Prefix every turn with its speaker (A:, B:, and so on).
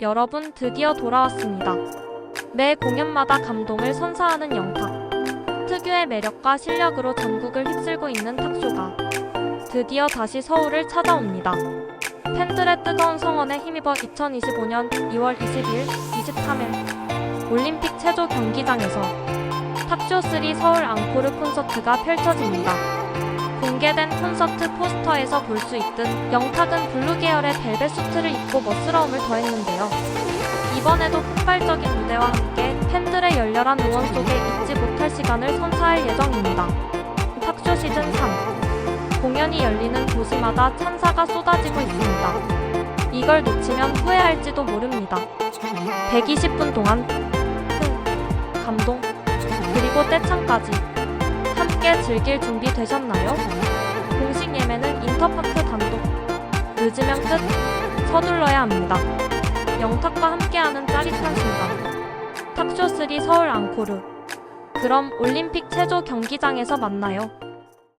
A: 여러분 드디어 돌아왔습니다. 매 공연마다 감동을 선사하는 영탁. 특유의 매력과 실력으로 전국을 휩쓸고 있는 탁쇼가 드디어 다시 서울을 찾아옵니다. 팬들의 뜨거운 성원에 힘입어 2025년 2월 20일 23일 올림픽 체조 경기장에서 탁쇼3 서울 앙코르 콘서트가 펼쳐집니다. 공개된 콘서트 포스터에서 볼 수 있듯 영탁은 블루 계열의 벨벳 수트를 입고 멋스러움을 더했는데요. 이번에도 폭발적인 무대와 함께 팬들의 열렬한 응원 속에 잊지 못할 시간을 선사할 예정입니다. 탁쇼 시즌 3 공연이 열리는 도시마다 찬사가 쏟아지고 있습니다. 이걸 놓치면 후회할지도 모릅니다. 120분 동안 흥, 감동, 그리고 떼창까지 함께 즐길 준비 되셨나요? 공식 예매는 인터파크 단독. 늦으면 끝. 서둘러야 합니다. 영탁과 함께하는 짜릿한 순간. 탁쇼3 서울 앙코르. 그럼 올림픽 체조 경기장에서 만나요.